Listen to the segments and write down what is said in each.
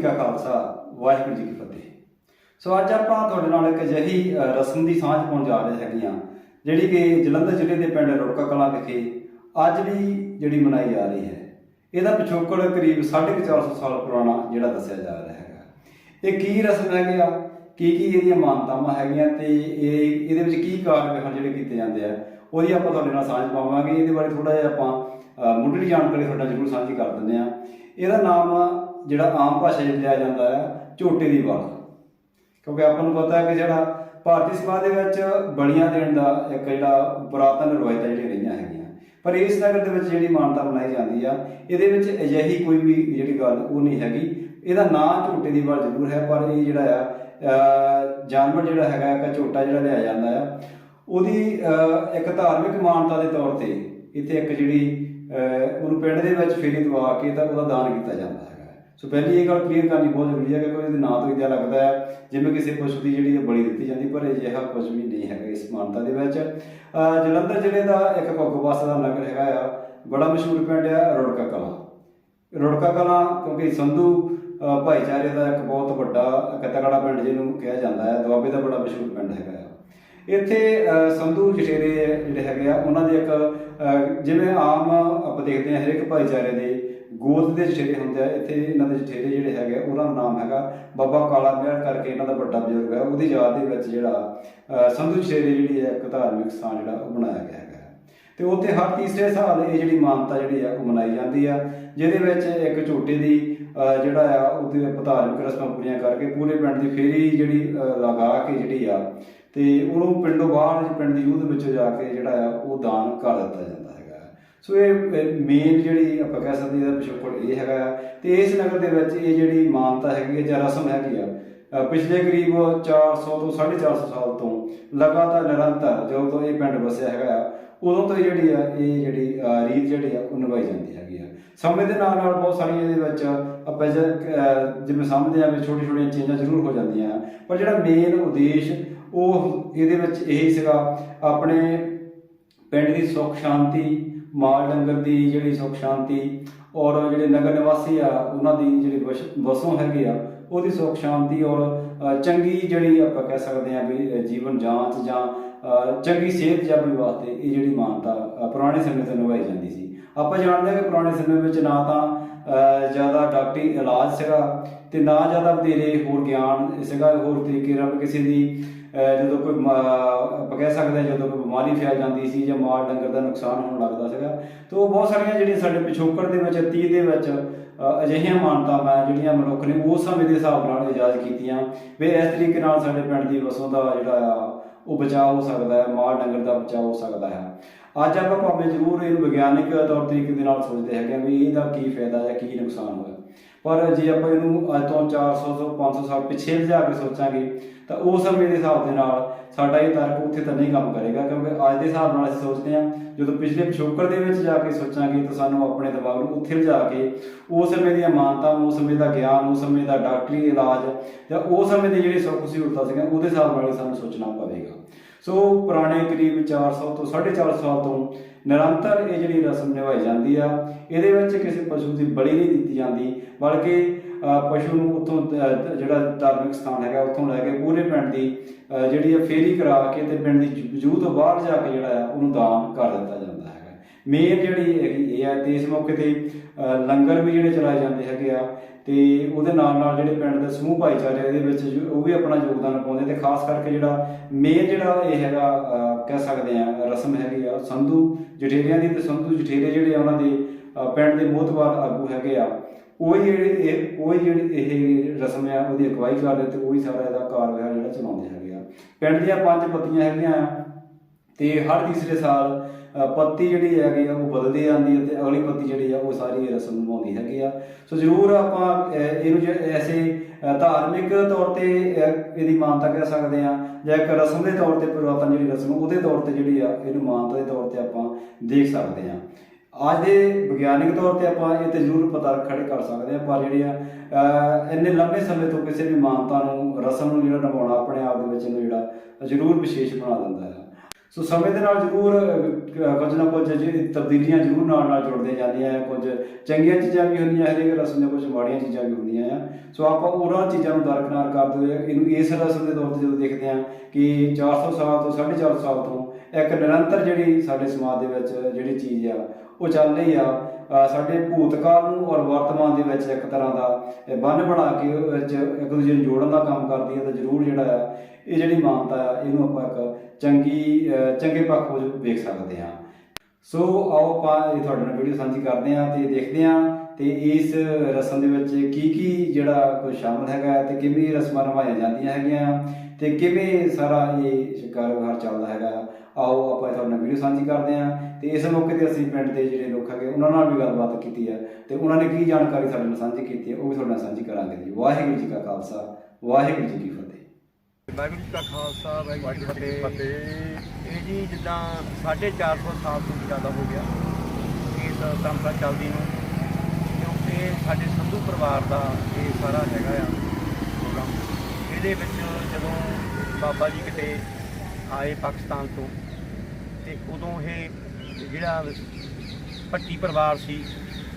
ਜੀ ਕਾ ਖਾਲਸਾ, ਵਾਹਿਗੁਰੂ ਜੀ ਕੀ ਫਤਿਹ। ਸੋ ਅੱਜ ਆਪਾਂ ਤੁਹਾਡੇ ਨਾਲ ਇੱਕ ਅਜਿਹੀ ਰਸਮ ਦੀ ਸਾਂਝ ਪਾਉਣ ਜਾ ਰਹੇ ਹੈਗੇ ਹਾਂ, ਜਿਹੜੀ ਕਿ ਜਲੰਧਰ ਜ਼ਿਲ੍ਹੇ ਦੇ ਪਿੰਡ ਰੁੜਕਾ ਕਲਾਂ ਵਿਖੇ ਅੱਜ ਵੀ ਜਿਹੜੀ ਮਨਾਈ ਜਾ ਰਹੀ ਹੈ। ਇਹਦਾ ਪਿਛੋਕੜ ਕਰੀਬ 450 ਸਾਲ ਪੁਰਾਣਾ ਜਿਹੜਾ ਦੱਸਿਆ ਜਾ ਰਿਹਾ ਹੈਗਾ। ਇਹ ਕੀ ਰਸਮ ਹੈਗੀ ਆ? ਕੀ ਕੀ ਇਹਦੀਆਂ ਮਾਨਤਾਵਾਂ ਹੈਗੀਆਂ ਤੇ ਇਹ, ਇਹਦੇ ਵਿੱਚ ਕੀ ਕਾਰਜ ਹਨ ਜਿਹੜੇ ਕੀਤੇ ਜਾਂਦੇ ਆ, ਉਹਦੀ ਆਪਾਂ ਤੁਹਾਡੇ ਨਾਲ ਸਾਂਝ ਪਾਵਾਂਗੇ। ਇਹਦੇ ਬਾਰੇ ਥੋੜਾ ਜਿਹਾ ਆਪਾਂ ਮੁੱਢਲੀ ਜਾਣਕਾਰੀ ਤੁਹਾਡੇ ਨਾਲ ਜ਼ਰੂਰ ਸਾਂਝੀ ਕਰ ਦਿੰਦੇ ਆ ਇਹਦਾ ਨਾਮ ਜਿਹੜਾ ਆਮ ਭਾਸ਼ਾ 'ਚ ਲਿਆ ਜਾਂਦਾ ਹੈ, ਝੋਟੇ ਦੀ ਵਾਲ ਕਿਉਂਕਿ ਆਪਾਂ ਨੂੰ ਪਤਾ ਹੈ ਕਿ ਜਿਹੜਾ ਭਾਰਤੀ ਸਮਾਜ ਦੇ ਵਿੱਚ ਬਲੀਆਂ ਦੇਣ ਦਾ ਇੱਕ ਜਿਹੜਾ ਪੁਰਾਤਨ ਰਵਾਇਤਾਂ ਜਿਹੜੀਆਂ ਰਹੀਆਂ ਹੈਗੀਆਂ, ਪਰ ਇਸ ਨਗਰ ਦੇ ਵਿੱਚ ਜਿਹੜੀ ਮਾਨਤਾ ਬਣਾਈ ਜਾਂਦੀ ਆ, ਇਹਦੇ ਵਿੱਚ ਅਜਿਹੀ ਕੋਈ ਵੀ ਜਿਹੜੀ ਗੱਲ ਉਹ ਨਹੀਂ ਹੈਗੀ। ਇਹਦਾ ਨਾਂ ਝੋਟੇ ਦੀ ਵਾਲ ਜ਼ਰੂਰ ਹੈ, ਪਰ ਇਹ ਜਿਹੜਾ ਆ ਜਾਨਵਰ ਜਿਹੜਾ ਹੈਗਾ, ਇੱਕ ਝੋਟਾ ਜਿਹੜਾ ਲਿਆ ਜਾਂਦਾ ਆ, ਉਹਦੀ ਇੱਕ ਧਾਰਮਿਕ ਮਾਨਤਾ ਦੇ ਤੌਰ ਤੇ ਇੱਥੇ ਇੱਕ ਜਿਹੜੀ ਉਹਨੂੰ ਪਿੰਡ ਦੇ ਵਿੱਚ ਫੇਰੀ ਦਵਾ ਕੇ ਤਾਂ ਉਹਦਾ ਦਾਨ ਕੀਤਾ ਜਾਂਦਾ ਹੈ। ਸੋ ਪਹਿਲੀ ਇਹ ਗੱਲ ਕਲੀਅਰ ਕਰਨੀ ਬਹੁਤ ਜ਼ਰੂਰੀ ਹੈ ਕਿ ਕੋਈ ਇਹਦੇ ਨਾਂ ਤੋਂ ਇਦਾਂ ਲੱਗਦਾ ਹੈ, ਜਿਵੇਂ ਕਿਸੇ ਪਸ਼ੂ ਦੀ ਜਿਹੜੀ ਬਲੀ ਦਿੱਤੀ ਜਾਂਦੀ, ਪਰ ਅਜਿਹਾ ਕੁਝ ਵੀ ਨਹੀਂ ਹੈਗਾ ਇਸ ਮਾਨਤਾ ਦੇ ਵਿੱਚ। ਜਲੰਧਰ ਜ਼ਿਲ੍ਹੇ ਦਾ ਇੱਕ ਕੋਕੋਬਾਸ ਦਾ ਨਗਰ ਹੈਗਾ ਆ, ਬੜਾ ਮਸ਼ਹੂਰ ਪਿੰਡ ਆ ਰੁੜਕਾ ਕਲਾਂ। ਰੁੜਕਾ ਕਲਾਂ ਕਿਉਂਕਿ ਸੰਧੂ ਭਾਈਚਾਰੇ ਦਾ ਇੱਕ ਬਹੁਤ ਵੱਡਾ ਇੱਕ ਪਿੰਡ ਜਿਹਨੂੰ ਕਿਹਾ ਜਾਂਦਾ ਹੈ, ਦੁਆਬੇ ਦਾ ਬੜਾ ਮਸ਼ਹੂਰ ਪਿੰਡ ਹੈਗਾ ਆ। ਇੱਥੇ ਸੰਧੂ ਜਠੇਰੇ ਜਿਹੜੇ ਹੈਗੇ ਆ, ਉਹਨਾਂ ਦੇ ਇੱਕ ਜਿਵੇਂ ਆਮ ਆਪਾਂ ਦੇਖਦੇ ਹਾਂ ਹਰੇਕ ਭਾਈਚਾਰੇ ਦੇ ਗੋਤ ਦੇ ਜਠੇਰੇ ਹੁੰਦੇ ਆ ਇੱਥੇ ਇਹਨਾਂ ਦੇ ਜਠੇਰੇ ਜਿਹੜੇ ਹੈਗੇ ਆ, ਉਹਨਾਂ ਦਾ ਨਾਮ ਹੈਗਾ ਬਾਬਾ ਕਾਲਾ ਮਿਹਰ ਕਰਕੇ ਇਹਨਾਂ ਦਾ ਵੱਡਾ ਬਜ਼ੁਰਗ ਹੈ। ਉਹਦੀ ਯਾਦ ਦੇ ਵਿੱਚ ਜਿਹੜਾ ਸੰਧੂ ਜਠੇਰੇ ਜਿਹੜੀ ਹੈ ਇੱਕ ਧਾਰਮਿਕ ਸਥਾਨ ਜਿਹੜਾ ਉਹ ਬਣਾਇਆ ਗਿਆ ਹੈਗਾ। ਤੇ ਉੱਥੇ ਹਰ ਤੀਸਰੇ ਸਾਲ ਇਹ ਜਿਹੜੀ ਮਾਨਤਾ ਜਿਹੜੀ ਆ ਉਹ ਮਨਾਈ ਜਾਂਦੀ ਆ ਜਿਹਦੇ ਵਿੱਚ ਇੱਕ ਝੋਟੇ ਦੀ ਜਿਹੜਾ ਆ ਉਹਦੇ ਧਾਰਮਿਕ ਰਸਮਾਂ ਪੂਰੀਆਂ ਕਰਕੇ ਪੂਰੇ ਪਿੰਡ ਦੀ ਫੇਰੀ ਜਿਹੜੀ ਲਗਾ ਕੇ ਜਿਹੜੀ ਆ ਤੇ ਉਹਨੂੰ ਪਿੰਡੋਂ ਬਾਹਰ ਪਿੰਡ ਦੀ ਯੂਥ ਵਿੱਚ ਜਾ ਕੇ ਜਿਹੜਾ ਆ ਉਹ ਦਾਨ ਕਰ ਦਿੱਤਾ ਜਾਂਦਾ ਹੈ। ਸੋ ਇਹ ਮੇਨ ਜਿਹੜੀ ਆਪਾਂ ਕਹਿ ਸਕਦੇ ਇਹਦਾ ਪਿਛੋਕੜ ਇਹ ਹੈਗਾ ਆ। ਤੇ ਇਸ ਨਗਰ ਦੇ ਵਿੱਚ ਇਹ ਜਿਹੜੀ ਮਾਨਤਾ ਹੈਗੀ ਹੈ ਜਾਂ ਰਸਮ ਹੈਗੀ ਆ ਪਿਛਲੇ ਕਰੀਬ 400 ਤੋਂ 450 ਸਾਲ ਤੋਂ ਲਗਾਤਾਰ, ਨਿਰੰਤਰ ਜਦੋਂ ਤੋਂ ਇਹ ਪਿੰਡ ਵਸਿਆ ਹੈਗਾ ਆ, ਉਦੋਂ ਤੋਂ ਹੀ ਜਿਹੜੀ ਆ, ਇਹ ਜਿਹੜੀ ਰੀਤ ਜਿਹੜੀ ਆ, ਉਹ ਨਿਭਾਈ ਜਾਂਦੀ ਹੈਗੀ ਆ। ਸਮੇਂ ਦੇ ਨਾਲ ਨਾਲ ਬਹੁਤ ਸਾਰੀਆਂ ਇਹਦੇ ਵਿੱਚ ਆਪਾਂ ਜਿਵੇਂ ਸਮਝਦੇ ਆ ਵੀ ਛੋਟੀ ਛੋਟੀਆਂ ਚੇਂਜਾਂ ਜ਼ਰੂਰ ਹੋ ਜਾਂਦੀਆਂ ਆ। ਪਰ ਜਿਹੜਾ ਮੇਨ ਉਦੇਸ਼, ਉਹ ਇਹਦੇ ਵਿੱਚ ਇਹੀ ਸੀਗਾ, ਆਪਣੇ ਪਿੰਡ ਦੀ ਸੁੱਖ, ਸ਼ਾਂਤੀ ਮਾਲ ਡੰਗਰ ਦੀ ਜਿਹੜੀ ਸੁੱਖ ਸ਼ਾਂਤੀ ਔਰ ਜਿਹੜੇ ਨਗਰ ਨਿਵਾਸੀ ਆ, ਉਹਨਾਂ ਦੀ ਜਿਹੜੀ ਵਸ- ਵਸੋਂ ਹੈਗੇ ਆ, ਉਹਦੀ ਸੁੱਖ ਸ਼ਾਂਤੀ ਔਰ ਚੰਗੀ ਜਿਹੜੀ ਆਪਾਂ ਕਹਿ ਸਕਦੇ ਆ ਵੀ ਜੀਵਨ ਜਾਂਚ ਜਾਂ ਚੰਗੀ ਸਿਹਤ ਜਾਬੀ ਵਾਸਤੇ ਇਹ ਜਿਹੜੀ ਮਾਨਤਾ ਪੁਰਾਣੇ ਸਮੇਂ ਤੋਂ ਨਿਭਾਈ ਜਾਂਦੀ ਸੀ। ਆਪਾਂ ਜਾਣਦੇ ਹਾਂ ਕਿ ਪੁਰਾਣੇ ਸਮੇਂ ਵਿੱਚ ਨਾ ਤਾਂ ਜ਼ਿਆਦਾ ਡਾਕਟਰੀ ਇਲਾਜ ਸੀਗਾ ਤੇ ਨਾ ਜ਼ਿਆਦਾ ਵਧੇਰੇ ਹੋਰ ਗਿਆਨ ਸੀਗਾ, ਹੋਰ ਤਰੀਕੇ ਨਾਲ ਕਿਸੇ ਦੀ ਜਦੋਂ ਕੋਈ ਆਪਾਂ ਕਹਿ ਸਕਦੇ ਜਦੋਂ ਕੋਈ ਬਿਮਾਰੀ ਫੈਲ ਜਾਂਦੀ ਸੀ ਜਾਂ ਮਾਲ ਡੰਗਰ ਦਾ ਨੁਕਸਾਨ ਹੋਣ ਲੱਗਦਾ ਸੀਗਾ, ਤੇ ਉਹ ਬਹੁਤ ਸਾਰੀਆਂ ਜਿਹੜੀਆਂ ਸਾਡੇ ਪਿਛੋਕੜ ਦੇ ਵਿੱਚ ਅਤੀਤ ਦੇ ਵਿੱਚ ਅਜਿਹੀਆਂ ਮਾਨਤਾਵਾਂ ਜਿਹੜੀਆਂ ਮਨੁੱਖ ਨੇ ਉਸ ਸਮੇਂ ਦੇ ਹਿਸਾਬ ਨਾਲ ਇਜਾਜ਼ਤ ਕੀਤੀਆਂ ਵੀ ਇਸ ਤਰੀਕੇ ਨਾਲ ਸਾਡੇ ਪਿੰਡ ਦੀ ਵਸੋਂ ਦਾ ਜਿਹੜਾ ਆ, ਉਹ ਬਚਾਅ ਹੋ ਸਕਦਾ ਹੈ, ਮਾਲ ਡੰਗਰ ਦਾ ਬਚਾਅ ਹੋ ਸਕਦਾ ਹੈ। ਅੱਜ ਆਪਾਂ ਭਾਵੇਂ ਜ਼ਰੂਰ ਇਹਨੂੰ ਵਿਗਿਆਨਿਕ ਤੌਰ ਤਰੀਕੇ ਦੇ ਨਾਲ ਸੋਚਦੇ ਹੈਗੇ ਵੀ ਇਹਦਾ ਕੀ ਫਾਇਦਾ ਜਾਂ ਕੀ ਨੁਕਸਾਨ ਹੋਇਆ। ਪਰ ਜੇ ਆਪਾਂ ਇਹਨੂੰ ਅੱਜ ਤੋਂ 400 ਤੋਂ 500 ਸਾਲ ਪਿੱਛੇ ਲਿਜਾ ਕੇ ਸੋਚਾਂਗੇ, ਤਾਂ ਉਸ ਸਮੇਂ ਦੇ ਹਿਸਾਬ ਦੇ ਨਾਲ ਸਾਡਾ ਇਹ ਤਰਕ ਉੱਥੇ ਤਾਂ ਨਹੀਂ ਕੰਮ ਕਰੇਗਾ, ਕਿਉਂਕਿ ਅੱਜ ਦੇ ਹਿਸਾਬ ਨਾਲ ਅਸੀਂ ਸੋਚਦੇ ਹਾਂ, ਜਦੋਂ ਪਿਛਲੇ ਪਿਛੋਕੜ ਦੇ ਵਿੱਚ ਜਾ ਕੇ ਸੋਚਾਂਗੇ ਤਾਂ ਸਾਨੂੰ ਆਪਣੇ ਦਿਮਾਗ ਨੂੰ ਉੱਥੇ ਲਿਜਾ ਕੇ ਉਸ ਸਮੇਂ ਦੀਆਂ ਮਾਨਤਾ ਉਸ ਸਮੇਂ ਦਾ ਗਿਆਨ ਉਸ ਸਮੇਂ ਦਾ ਡਾਕਟਰੀ ਇਲਾਜ ਜਾਂ ਉਸ ਸਮੇਂ ਦੀ ਜਿਹੜੀ ਸੁੱਖ ਸਹੂਲਤਾਂ ਸੀਗੀਆਂ, ਉਹਦੇ ਹਿਸਾਬ ਨਾਲ ਸਾਨੂੰ ਸੋਚਣਾ ਪਵੇਗਾ। ਸੋ ਪੁਰਾਣੇ ਕਰੀਬ 400 ਤੋਂ 450 ਸਾਲ ਤੋਂ ਨਿਰੰਤਰ ਇਹ ਜਿਹੜੀ ਰਸਮ ਨਿਭਾਈ ਜਾਂਦੀ ਆ, ਇਹਦੇ ਵਿੱਚ ਕਿਸੇ ਪਸ਼ੂ ਦੀ ਬਲੀ ਨਹੀਂ ਦਿੱਤੀ ਜਾਂਦੀ, ਬਲਕਿ ਪਸ਼ੂ ਨੂੰ ਉੱਥੋਂ ਜਿਹੜਾ ਧਾਰਮਿਕ ਸਥਾਨ ਹੈਗਾ, ਉੱਥੋਂ ਲੈ ਕੇ ਪੂਰੇ ਪਿੰਡ ਦੀ ਜਿਹੜੀ ਆ ਫੇਰੀ ਕਰਾ ਕੇ ਤੇ ਪਿੰਡ ਦੀ ਜੂ ਤੋਂ ਬਾਹਰ ਜਾ ਕੇ ਜਿਹੜਾ ਆ, ਉਹਨੂੰ ਦਾਨ ਕਰ ਦਿੱਤਾ ਜਾਂਦਾ ਹੈਗਾ। ਮੇਨ ਜਿਹੜੀ ਹੈਗੀ ਇਹ ਆ, ਤੇ ਇਸ ਮੌਕੇ ਤੇ ਲੰਗਰ ਵੀ ਜਿਹੜੇ ਚਲਾਏ ਜਾਂਦੇ ਹੈਗੇ ਆ ਤੇ ਉਹਦੇ ਨਾਲ ਨਾਲ ਜਿਹੜੇ ਪਿੰਡ ਦੇ ਸਮੂਹ ਭਾਈਚਾਰੇ ਇਹਦੇ ਵਿੱਚ ਉਹ ਵੀ ਆਪਣਾ ਯੋਗਦਾਨ ਪਾਉਂਦੇ ਤੇ ਖਾਸ ਕਰਕੇ ਜਿਹੜਾ ਮੇਨ ਜਿਹੜਾ ਇਹ ਹੈਗਾ ਕਹਿ ਸਕਦੇ ਆ ਰਸਮ ਹੈਗੀ ਆ, ਸੰਧੂ ਜਠੇਰਿਆਂ ਦੀ ਤੇ ਸੰਧੂ ਜਠੇਰੇ ਜਿਹੜੇ ਆ ਉਹਨਾਂ ਦੇ ਪਿੰਡ ਦੇ ਮੋਹਤਬਾਰ ਆਗੂ ਹੈਗੇ ਆ। ਉਹ ਹੀ ਜਿਹੜੇ ਇਹ, ਉਹ ਜਿਹੜੇ ਇਹ ਰਸਮ ਆ, ਉਹਦੀ ਅਗਵਾਈ ਕਰਦੇ ਤੇ ਉਹੀ ਸਾਰਾ ਇਹਦਾ ਕਾਰਵਾਈ ਜਿਹੜਾ ਚਲਾਉਂਦੇ ਹੈਗੇ ਆ। ਪਿੰਡ ਦੀਆਂ ਪੰਜ ਪੱਤੀਆਂ ਹੈਗੀਆਂ ਆ। ਤੇ ਹਰ ਤੀਸਰੇ ਸਾਲ ਪੱਤੀ ਜਿਹੜੀ ਹੈਗੀ ਆ, ਉਹ ਬਦਲਦੀ ਜਾਂਦੀ ਹੈ ਤੇ ਅਗਲੀ ਪੱਤੀ ਜਿਹੜੀ ਆ, ਉਹ ਸਾਰੀ ਰਸਮ ਨਿਭਾਉਂਦੀ ਹੈਗੀ ਆ। ਸੋ ਜ਼ਰੂਰ ਆਪਾਂ ਇਹਨੂੰ ਜੇ ਐਸੇ ਧਾਰਮਿਕ ਤੌਰ ਤੇ ਇਹਦੀ ਮਾਨਤਾ ਕਹਿ ਸਕਦੇ ਆ, ਜਾਂ ਇੱਕ ਰਸਮ ਦੇ ਤੌਰ ਤੇ ਪੁਰਾਤਨ ਜਿਹੜੀ ਰਸਮ ਉਹਦੇ ਤੌਰ ਤੇ ਜਿਹੜੀ ਆ, ਇਹਨੂੰ ਮਾਨਤਾ ਦੇ ਤੌਰ ਤੇ ਆਪਾਂ ਦੇਖ ਸਕਦੇ ਆ। ਅੱਜ ਦੇ ਵਿਗਿਆਨਿਕ ਤੌਰ ਤੇ ਆਪਾਂ ਇਹ ਤੇ ਜ਼ਰੂਰ ਪਤਾ ਖੜੇ ਕਰ ਸਕਦੇ ਆ, ਪਰ ਜਿਹੜੀ ਆ ਇੰਨੇ ਲੰਬੇ ਸਮੇਂ ਤੋਂ ਕਿਸੇ ਵੀ ਮਾਨਤਾ ਨੂੰ, ਰਸਮ ਨੂੰ ਜਿਹੜਾ ਨਿਭਾਉਣਾ, ਆਪਣੇ ਆਪ ਦੇ ਵਿੱਚ ਇਹਨੂੰ ਜਿਹੜਾ, ਜ਼ਰੂਰ ਵਿਸ਼ੇਸ਼ ਬਣਾ ਦਿੰਦਾ ਹੈ। ਸੋ ਸਮੇਂ ਦੇ ਨਾਲ ਜ਼ਰੂਰ ਕੁਝ ਨਾ ਕੁਝ ਜਿਹੜੀ ਤਬਦੀਲੀਆਂ ਜ਼ਰੂਰ ਨਾਲ ਨਾਲ ਜੁੜਦੀਆਂ ਜਾਂਦੀਆਂ ਆ, ਕੁਝ ਚੰਗੀਆਂ ਚੀਜ਼ਾਂ ਵੀ ਹੁੰਦੀਆਂ, ਹਰੇਕ ਰਸਮ ਦੀਆਂ ਕੁਝ ਮਾੜੀਆਂ ਚੀਜ਼ਾਂ ਵੀ ਹੁੰਦੀਆਂ ਆ। ਸੋ ਆਪਾਂ ਉਹਨਾਂ ਚੀਜ਼ਾਂ ਨੂੰ ਦਰਕਨਾਰ ਕਰਦੇ ਹੋਏ ਇਹਨੂੰ ਇਸ ਰਸਮ ਦੇ ਤੌਰ ਤੇ ਜਦੋਂ ਦੇਖਦੇ ਆ ਕਿ 400 ਸਾਲ ਤੋਂ 450 ਸਾਲ ਤੋਂ ਇੱਕ ਨਿਰੰਤਰ ਜਿਹੜੀ ਸਾਡੇ ਸਮਾਜ ਦੇ ਵਿੱਚ ਜਿਹੜੀ ਚੀਜ਼ ਆ, ਉਹ ਚੱਲ ਰਹੀ ਆ, ਅਹ, ਸਾਡੇ ਭੂਤਕਾਲ ਨੂੰ ਔਰ ਵਰਤਮਾਨ ਦੇ ਵਿੱਚ ਇੱਕ ਤਰ੍ਹਾਂ ਦਾ ਬੰਨ ਬਣਾ ਕੇ ਉਹ ਵਿੱਚ ਇੱਕ ਦੂਜੇ ਨੂੰ ਜੋੜਨ ਦਾ ਕੰਮ ਕਰਦੀ ਹੈ ਤਾਂ ਜ਼ਰੂਰ ਜਿਹੜਾ ਆ, ਇਹ ਜਿਹੜੀ ਮਾਨਤਾ ਆ, ਇਹਨੂੰ ਆਪਾਂ ਇੱਕ ਚੰਗੀ ਚੰਗੇ ਪੱਖ ਵਜੋਂ ਵੇਖ ਸਕਦੇ ਹਾਂ। ਸੋ ਆਓ ਆਪਾਂ ਇਹ ਤੁਹਾਡੇ ਨਾਲ ਵੀਡੀਓ ਸਾਂਝੀ ਕਰਦੇ ਹਾਂ ਤੇ ਦੇਖਦੇ ਹਾਂ ਤੇ ਇਸ ਰਸਮ ਦੇ ਵਿੱਚ ਕੀ ਕੀ ਜਿਹੜਾ ਕੁਝ ਸ਼ਾਮਲ ਹੈਗਾ ਤੇ ਕਿਵੇਂ ਰਸਮਾਂ ਨਿਭਾਈਆਂ ਜਾਂਦੀਆਂ ਹੈਗੀਆਂ ਤੇ ਕਿਵੇਂ ਸਾਰਾ ਇਹ ਕਾਰੋਬਾਰ ਚੱਲਦਾ ਹੈਗਾ। ਆਓ ਆਪਾਂ ਤੁਹਾਡੇ ਨਾਲ ਵੀਡੀਓ ਸਾਂਝੀ ਕਰਦੇ ਹਾਂ ਤੇ ਇਸ ਮੌਕੇ ਤੇ ਅਸੀਂ ਪਿੰਡ ਦੇ ਜਿਹੜੇ ਲੋਕ ਹੈਗੇ, ਉਹਨਾਂ ਨਾਲ ਵੀ ਗੱਲਬਾਤ ਕੀਤੀ ਹੈ ਤੇ ਉਹਨਾਂ ਨੇ ਕੀ ਜਾਣਕਾਰੀ ਸਾਡੇ ਨਾਲ ਸਾਂਝੀ ਕੀਤੀ ਹੈ, ਉਹ ਵੀ ਤੁਹਾਡੇ ਨਾਲ ਸਾਂਝੀ ਕਰਾਂਗੇ ਜੀ। ਵਾਹਿਗੁਰੂ ਜੀ ਕਾ ਖਾਲਸਾ, ਵਾਹਿਗੁਰੂ ਜੀ ਕੀ ਫਤਿਹ। ਵਾਹਿਗੁਰੂ ਜੀ ਕਾ ਖਾਲਸਾ, ਵਾਹਿਗੁਰੂ ਜੀ ਕੀ ਫਤਿਹ। ਇਹ ਜੀ ਜਿੱਦਾਂ 450 ਸਾਲ ਤੋਂ ਜ਼ਿਆਦਾ ਹੋ ਗਿਆ ਇਸ ਪਰੰਪਰਾ ਚੱਲਦੀ ਨੂੰ। ਕਿਉਂਕਿ ਸਾਡੇ ਸੰਧੂ ਪਰਿਵਾਰ ਦਾ ਇਹ ਸਾਰਾ ਹੈਗਾ ਆ ਪ੍ਰੋਗਰਾਮ। ਇਹਦੇ ਵਿੱਚ ਜਦੋਂ ਬਾਬਾ ਜੀ ਕਿਤੇ ਆਏ ਪਾਕਿਸਤਾਨ ਤੋਂ, ਤੇ ਉਦੋਂ ਇਹ ਜਿਹੜਾ ਭੱਟੀ ਪਰਿਵਾਰ ਸੀ,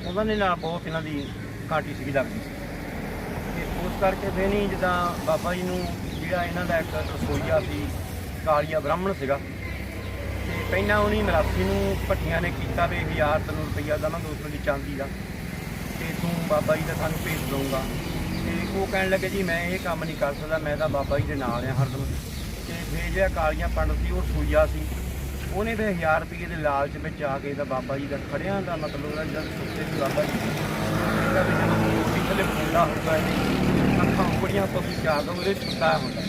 ਉਹਨਾਂ ਦੇ ਨਾਲ ਬਹੁਤ ਇਹਨਾਂ ਦੀ ਕਾਂਟੀ ਸੀਗੀ ਲੱਗਦੀ ਸੀ। ਤੇ ਉਸ ਕਰਕੇ ਫਿਰ ਨਹੀਂ ਜਿੱਦਾਂ ਬਾਬਾ ਜੀ ਨੂੰ ਜਿਹੜਾ ਇਹਨਾਂ ਦਾ ਇੱਕ ਰਸੋਈਆ ਸੀ, ਕਾਲੀਆ ਬ੍ਰਾਹਮਣ ਸੀਗਾ। ਤੇ ਪਹਿਲਾਂ ਉਹਨੇ ਮਰਾਸੀ ਨੂੰ ਭੱਟੀਆਂ ਨੇ ਕੀਤਾ ਵੀ 1000 ਤੈਨੂੰ ਰੁਪਈਆ ਦਾ ਦਵਾਂਗੇ ਉਸ ਦੀ ਚਾਂਦੀ ਦਾ। ਤੇ ਤੂੰ ਬਾਬਾ ਜੀ ਦਾ ਸਾਨੂੰ ਭੇਜ ਦਊਂਗਾ। ਤੇ ਉਹ ਕਹਿਣ ਲੱਗੇ, ਜੀ, ਮੈਂ ਇਹ ਕੰਮ ਨਹੀਂ ਕਰ ਸਕਦਾ, ਮੈਂ ਤਾਂ ਬਾਬਾ ਜੀ ਦੇ ਨਾਲ ਆ ਹਰਦਮ। ਤੇ ਫਿਰ ਜਿਹੜਾ ਕਾਲੀਆਂ ਪੰਡਤ ਸੀ, ਉਹ ਰਸੋਈਆ ਸੀ। ਉਹਨੇ ਫਿਰ 1000 ਰੁਪਏ ਦੇ ਲਾਲਚ ਵਿੱਚ ਆ ਕੇ ਤਾਂ ਬਾਬਾ ਜੀ ਦਾ ਖੜਿਆਂ ਦਾ ਮਤਲਬ ਉਹਦਾ ਜਦ ਸੁੱਤੇ ਸੀ ਬਾਬਾ ਜੀ। ਕਹਿੰਦਾ ਵੀ ਜਦੋਂ ਰੋਟੀ ਫੁੱਲਾ ਹੁੰਦਾ ਹੈ ਅੱਖਾਂ ਉਪੜੀਆਂ ਤੋਂ ਵੀ ਉਹਦੇ ਸੁੱਤਾ ਹੁੰਦਾ।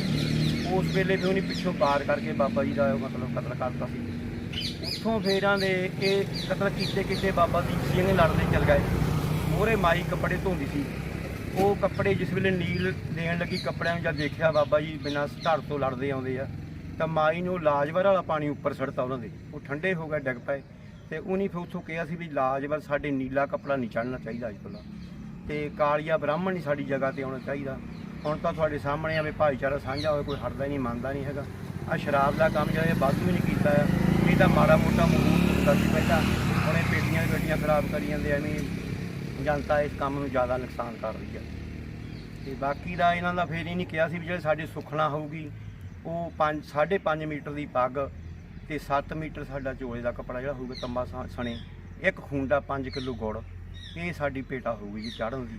ਉਸ ਵੇਲੇ ਵੀ ਉਹਨੇ ਪਿੱਛੋਂ ਪਾਰ ਕਰਕੇ ਬਾਬਾ ਜੀ ਦਾ ਮਤਲਬ ਕਤਲ ਕਰਤਾ ਸੀ। ਉੱਥੋਂ ਫੇਰਾਂ ਦੇ ਇਹ ਕਤਲ ਕੀਤੇ ਕੀਤੇ ਬਾਬਾ ਦੀਪ ਸਿੰਘ ਲੜਦੇ ਚੱਲ ਗਏ। ਮੋਹਰੇ ਮਾਈ ਕੱਪੜੇ ਧੋਂਦੀ ਸੀ। ਉਹ ਕੱਪੜੇ ਜਿਸ ਵੇਲੇ ਨੀਲ ਦੇਣ ਲੱਗੀ ਕੱਪੜਿਆਂ ਨੂੰ ਜਦ ਦੇਖਿਆ ਬਾਬਾ ਜੀ ਬਿਨਾਂ ਧੜ ਤੋਂ ਲੜਦੇ ਆਉਂਦੇ ਆ, ਤਾਂ ਮਾਈ ਨੂੰ ਲਾਜਵਰ ਵਾਲਾ ਪਾਣੀ ਉੱਪਰ ਸੜਤਾ ਉਹਨਾਂ ਦੇ। ਉਹ ਠੰਡੇ ਹੋ ਗਏ, ਡਿੱਗ ਪਏ ਤੇ ਉਹਨੇ ਫਿਰ ਉੱਥੋਂ ਕਿਹਾ ਸੀ ਵੀ ਲਾਜਵਰ ਸਾਡੇ ਨੀਲਾ ਕੱਪੜਾ ਨਹੀਂ ਚੜਨਾ ਚਾਹੀਦਾ ਅੱਜ ਤੋਂ ਤੇ ਕਾਲੀਆ ਬ੍ਰਾਹਮਣ ਨਹੀਂ ਸਾਡੀ ਜਗ੍ਹਾ ਤੇ ਆਉਣਾ ਚਾਹੀਦਾ। ਹੁਣ ਤਾਂ ਤੁਹਾਡੇ ਸਾਹਮਣੇ ਆਵੇ ਭਾਈਚਾਰਾ ਸਾਂਝਾ ਹੋਵੇ, ਕੋਈ ਹਟਦਾ ਹੀ ਨਹੀਂ, ਮੰਨਦਾ ਨਹੀਂ ਹੈਗਾ। ਆ ਸ਼ਰਾਬ ਦਾ ਕੰਮ ਜਿਹੜਾ ਇਹ ਵਾਧੂ ਨਹੀਂ ਕੀਤਾ ਆ ਨਹੀਂ ਤਾਂ ਮਾੜਾ ਮੋਟਾ ਮਹੂਰਤ ਹੁੰਦਾ ਸੀ ਪਹਿਲਾਂ ਹੁਣ ਇਹ ਪੇਟੀਆਂ ਗੱਡੀਆਂ ਖਰਾਬ ਕਰੀ ਜਾਂਦੇ ਐਵੇਂ ਜਨਤਾ ਇਸ ਕੰਮ ਨੂੰ ਜ਼ਿਆਦਾ ਨੁਕਸਾਨ ਕਰ ਰਹੀ ਹੈ। ਤੇ ਬਾਕੀ ਦਾ ਇਹਨਾਂ ਦਾ ਫੇਰ ਹੀ ਨਹੀਂ ਕਿਹਾ ਸੀ ਵੀ ਜਿਹੜੇ ਸਾਡੇ ਸੁਖਣਾ ਹੋਊਗੀ, ਉਹ 5 5.5 ਮੀਟਰ ਦੀ ਪੱਗ ਤੇ 7 ਮੀਟਰ ਸਾਡਾ ਚੋਲੇ ਦਾ ਕੱਪੜਾ ਜਿਹੜਾ ਹੋਊਗਾ, ਤੰਬਾ ਸਾ- ਸਣੇ। ਇੱਕ ਖੂੰਡਾ 5 ਕਿਲੋ ਗੁੜ। ਇਹ ਸਾਡੀ ਪੇਟਾ ਹੋਊਗੀ ਜੀ ਚੜ੍ਹਨ ਦੀ।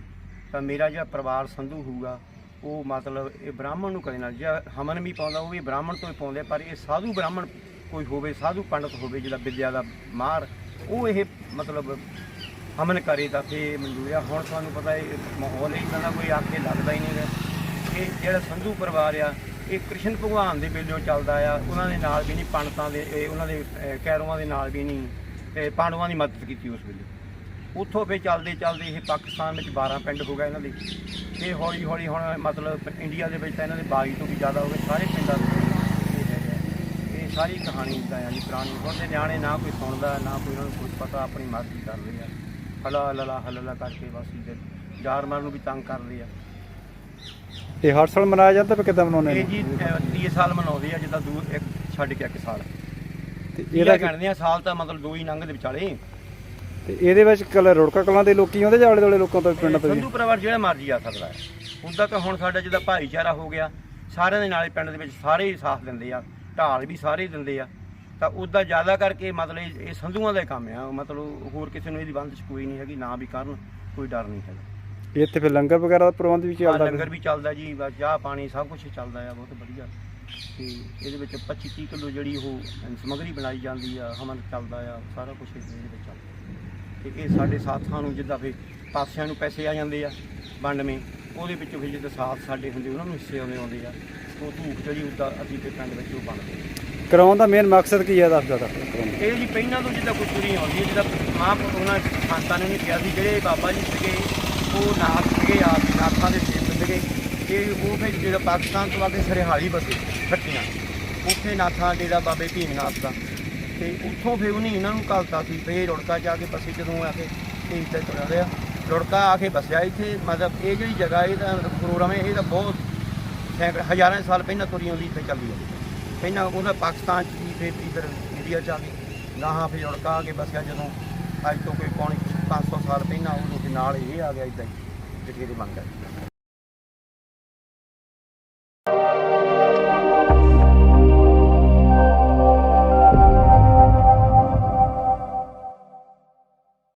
ਤਾਂ ਮੇਰਾ ਜਿਹੜਾ ਪਰਿਵਾਰ ਸੰਧੂ ਹੋਊਗਾ ਉਹ ਮਤਲਬ ਇਹ ਬ੍ਰਾਹਮਣ ਨੂੰ ਕਦੇ ਨਾਲ ਜਿਹੜਾ ਹਮਨ ਵੀ ਪਾਉਂਦਾ ਉਹ ਵੀ ਬ੍ਰਾਹਮਣ ਤੋਂ ਹੀ ਪਾਉਂਦੇ ਪਰ ਇਹ ਸਾਧੂ ਬ੍ਰਾਹਮਣ ਕੋਈ ਹੋਵੇ ਸਾਧੂ ਪੰਡਤ ਹੋਵੇ ਜਿਹੜਾ ਵਿਦਿਆ ਦਾ ਮਾਹਰ ਉਹ ਇਹ ਮਤਲਬ ਹਮਨ ਕਰੇ ਤਾਂ ਫੇ ਮਨਜ਼ੂਰ ਆ। ਹੁਣ ਤੁਹਾਨੂੰ ਪਤਾ ਇਹ ਮਾਹੌਲ ਇਦਾਂ ਦਾ ਕੋਈ ਆਖੇ ਲੱਗਦਾ ਹੀ ਨਹੀਂ ਹੈ। ਇਹ ਜਿਹੜਾ ਸੰਧੂ ਪਰਿਵਾਰ ਆ ਇਹ ਕ੍ਰਿਸ਼ਨ ਭਗਵਾਨ ਦੇ ਵੇਲੇ ਚੱਲਦਾ ਆ ਉਹਨਾਂ ਦੇ ਨਾਲ ਵੀ ਨਹੀਂ ਪੰਡਤਾਂ ਦੇ ਇਹ ਉਹਨਾਂ ਦੇ ਅਹ, ਕੈਰੋਆਂ ਦੇ ਨਾਲ ਵੀ ਨਹੀਂ ਪਾਂਡਵਾਂ ਦੀ ਮਦਦ ਕੀਤੀ ਉਸ ਵੇਲੇ। ਉੱਥੋਂ ਫੇ ਚੱਲਦੇ ਚੱਲਦੇ ਇਹ ਪਾਕਿਸਤਾਨ ਵਿੱਚ 12 ਪਿੰਡ ਹੋ ਗਏ ਇਹਨਾਂ ਦੇ। ਇਹ ਹੌਲੀ ਹੌਲੀ ਹੁਣ ਮਤਲਬ ਇੰਡੀਆ ਦੇ ਵਿੱਚ ਤਾਂ ਇਹਨਾਂ ਦੇ 22 ਤੋਂ ਵੀ ਜ਼ਿਆਦਾ ਹੋ ਗਏ ਸਾਰੇ ਪਿੰਡਾਂ ਦੇ ਇਹ। ਇਹ ਸਾਰੀ ਕਹਾਣੀ ਦਾ ਆ ਜੀ ਪੁਰਾਣੀ ਹੁਣ ਦੇ ਨਿਆਣੇ ਨਾ ਕੋਈ ਸੁਣਦਾ ਨਾ ਕੋਈ ਉਹਨਾਂ ਨੂੰ ਕੁਝ ਪਤਾ ਆਪਣੀ ਮਰਜ਼ੀ ਕਰਦੇ ਆ। ਹਲਾ ਹਲਾ ਹਲਾ ਕਰਕੇ ਬਸ ਇਹਦੇ ਜਾਰਮਾਰ ਨੂੰ ਵੀ ਤੰਗ ਕਰਦੇ ਆ। ਇਹ ਹਰ ਸਾਲ ਮਨਾਇਆ ਜਾਂਦਾ ਵੀ ਕਿਦਾਂ ਮਨਾਉਂਦੇ ਇਹ ਨੇ? ਜੀ 30 ਸਾਲ ਮਨਾਉਂਦੇ ਆ ਜਿੱਦਾਂ ਦੂਰ ਇੱਕ ਛੱਡ ਕੇ ਇੱਕ ਸਾਲ। ਤੇ ਇਹਦਾ ਇਹਦਾ ਕਹਿੰਦੇ ਆ ਸਾਲ ਤਾਂ ਮਤਲਬ ਦੋ ਹੀ ਲੰਘਦੇ ਵਿਚਾਲੇ। ਤੇ ਇਹਦੇ ਵਿੱਚ ਕਲ ਰੁੜਕਾ ਕਲਾਂ ਦੇ ਲੋਕੀ ਆਉਂਦੇ ਜਾਂ ਆਲੇ ਦੁਆਲੇ ਲੋਕਾਂ ਤੋਂ ਪਿੰਡਾਂ ਤੋਂ ਵੀ ਸੰਧੂ ਪਰਿਵਾਰ ਜਿਹੜਾ ਮਰਜ਼ੀ ਆ ਸਕਦਾ ਹੈ। ਉਹਦਾ ਤਾਂ ਹੁਣ ਸਾਡਾ ਜਿਹਦਾ ਭਾਈਚਾਰਾ ਹੋ ਗਿਆ ਸਾਰਿਆਂ ਦੇ ਨਾਲ ਪਿੰਡ ਦੇ ਵਿੱਚ ਸਾਰੇ ਹੀ ਸਾਥ ਦਿੰਦੇ ਆ ਢਾਲ ਵੀ ਸਾਰੇ ਹੀ ਦਿੰਦੇ ਆ। ਤਾਂ ਉਹਦਾ ਜ਼ਿਆਦਾ ਕਰਕੇ ਮਤਲਬ ਇਹ ਇਹ ਸੰਧੂਆਂ ਦਾ ਹੀ ਕੰਮ ਆ। ਮਤਲਬ ਹੋਰ ਕਿਸੇ ਨੂੰ ਇਹਦੀ ਬੰਦਸ਼ ਕੋਈ ਨਹੀਂ ਹੈਗੀ ਨਾ ਵੀ ਕਰਨ ਕੋਈ ਡਰ ਨਹੀਂ ਹੈਗਾ। ਇੱਥੇ ਫਿਰ ਲੰਗਰ ਵਗੈਰਾ ਦਾ ਪ੍ਰਬੰਧ ਵੀ ਆਹ ਚੱਲਦਾ ਲੰਗਰ ਵੀ ਚੱਲਦਾ ਜੀ ਬਸ ਚਾਹ ਪਾਣੀ ਸਭ ਕੁਝ ਚੱਲਦਾ ਆ ਬਹੁਤ ਵਧੀਆ। ਤੇ ਇਹਦੇ ਵਿੱਚ 25 30 ਕਿਲੋ ਜਿਹੜੀ ਉਹ ਸਮਗਰੀ ਬਣਾਈ ਜਾਂਦੀ ਆ ਹਮਨ ਚੱਲਦਾ ਆ ਸਾਰਾ ਕੁਝ ਇਹਦੇ ਵਿੱਚ ਚੱਲਦਾ। ਤੇ ਇਹ ਸਾਡੇ ਸਾਥਾਂ ਨੂੰ ਜਿੱਦਾਂ ਫਿਰ ਪਾਸਿਆਂ ਨੂੰ ਪੈਸੇ ਆ ਜਾਂਦੇ ਆ ਵੰਡਵੇਂ ਉਹਦੇ ਵਿੱਚੋਂ ਫਿਰ ਜਿੱਦਾਂ ਸਾਥ ਸਾਡੇ ਹੁੰਦੇ ਉਹਨਾਂ ਨੂੰ ਹਿੱਸੇ ਆਉਂਦੇ ਆਉਂਦੇ ਆ ਉਹ ਧੂਪ ਜਿਹੜੀ ਉਹਦਾ ਅਸੀਂ ਤੇ ਪਿੰਡ ਵਿੱਚ ਉਹ ਬਣਦੇ। ਕਰਾਉਣ ਦਾ ਮੇਨ ਮਕਸਦ ਕੀ ਹੈ ਦੱਸ ਦੱਸ ਕਰਾਉਣ ਦਾ? ਇਹ ਜੀ ਪਹਿਲਾਂ ਤੋਂ ਜਿੱਦਾਂ ਕੋਈ ਤੁਰੀ ਆਉਂਦੀ ਹੈ ਜਿੱਦਾਂ ਮਹਾਂਪੁਰਖ ਉਹਨਾਂ ਸੰਤਾਂ ਨੇ ਨਹੀਂ ਕਿਹਾ ਸੀ ਜਿਹੜੇ ਬਾਬਾ ਜੀ ਸੀਗੇ ਉਹ ਨਾਥ ਸੀਗੇ ਆਪ ਨਾਥਾਂ ਦੇ ਸੇਵਕ ਸੀਗੇ ਇਹ ਉਹ ਫਿਰ ਜਿਹੜਾ ਪਾਕਿਸਤਾਨ ਤੋਂ ਆ ਕੇ ਸਰਹਾਲੀ ਬਸੇ ਖੱਟੀਆਂ ਉੱਥੇ ਨਾਥਾਂ ਡੇਰਾ ਬਾਬੇ ਭੀਮਨਾਥ ਦਾ ਤੇ ਉੱਥੋਂ ਫਿਰ ਉਹਨੇ ਇਹਨਾਂ ਨੂੰ ਘਲਤਾ ਸੀ, ਫੇਰ ਰੁੜਕਾ ਜਾ ਕੇ ਬਸੇ ਜਦੋਂ ਆ ਕੇ ਤੇ ਇੱਥੇ ਤੁਰਿਆ ਰਿਹਾ। ਰੁੜਕਾ ਆ ਕੇ ਬਸਿਆ ਇੱਥੇ, ਮਤਲਬ ਇਹ ਜਿਹੜੀ ਜਗ੍ਹਾ, ਇਹ ਤਾਂ ਪ੍ਰੋਗਰਾਮ ਹੈ, ਇਹ ਤਾਂ ਬਹੁਤ ਸੈਂਕੜੇ, ਹਜ਼ਾਰਾਂ ਸਾਲ ਪਹਿਲਾਂ ਤੁਰੀ ਆਉਂਦੀ ਇੱਥੇ ਚੱਲਦੀ ਹੈ ਪਹਿਲਾਂ ਉਹਦਾ ਪਾਕਿਸਤਾਨ ਚ ਸੀ ਫਿਰ ਇੱਧਰ ਇੰਡੀਆ ਚ ਆ ਗਏ ਗਾਹਾਂ ਫਿਰ ਉੜਕਾ ਆ ਕੇ ਬਸਿਆ ਜਦੋਂ ਅੱਜ ਤੋਂ ਕੋਈ ਪੌਣੀ 500 ਸਾਲ ਪਹਿਲਾਂ ਉਦੋਂ ਦੇ ਨਾਲ ਇਹ ਆ ਗਿਆ ਇਦਾਂ ਹੀ ਜਿਹੜੇ ਦੀ ਹੈ